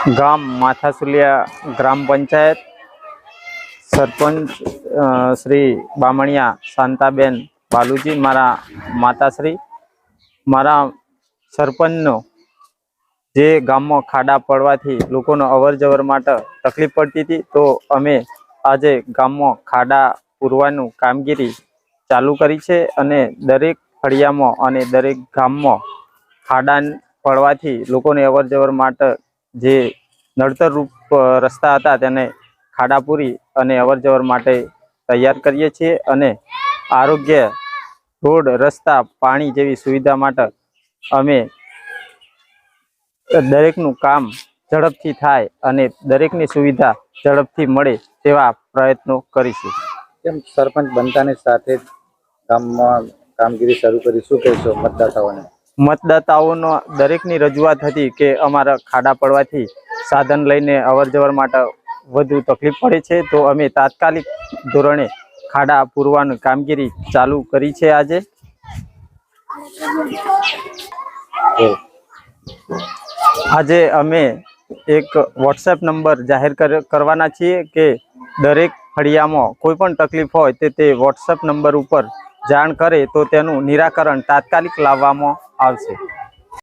ગામ માથાસુલિયા ગ્રામ પંચાયત સરપંચ શ્રી બામણિયા શાંતાબેન બાલુજી મારા માતાશ્રી, મારા સરપંચનો જે ગામમાં ખાડા પડવાથી લોકોનો અવર જવર માટે તકલીફ પડતી હતી, તો અમે આજે ગામમાં ખાડા પૂરવાનું કામગીરી ચાલુ કરી છે અને દરેક ફળિયામાં અને દરેક ગામમાં ખાડા પડવાથી લોકોને અવર જવર માટે જે નડતરરૂપ રૂપ રસ્તા હતા તેને ખાડા પૂરી અને અવરજવર માટે તૈયાર કરીએ છીએ અને આરોગ્ય રોડ, રસ્તા, પાણી જેવી સુવિધા માટે અમે દરેકનું કામ ઝડપથી થાય અને દરેકની સુવિધા ઝડપથી મળે તેવા પ્રયત્નો કરીશું. કેમ સરપંચ બનતાની સાથે ગામમાં કામગીરી શરૂ કરી? શું કહેશો મતદાતાઓને? મતદાતાઓનો દરેકની રજૂઆત હતી કે અમારા ખાડા પડવાથી સાધન લઈને અવર જવર માટે વધુ તકલીફ પડે છે. તો અમે તાત્કાલિક ધોરણે ખાડા પૂરવાની કામગીરી ચાલુ કરી છે આજે. આજે અમે એક વોટ્સએપ નંબર જાહેર કર- કરવાના છીએ કે દરેક ફળિયામાં કોઈ પણ તકલીફ હોય તે તે વોટ્સએપ નંબર ઉપર જાણ કરે તો તેનું નિરાકરણ તાત્કાલિક લાવવામાં આવશે.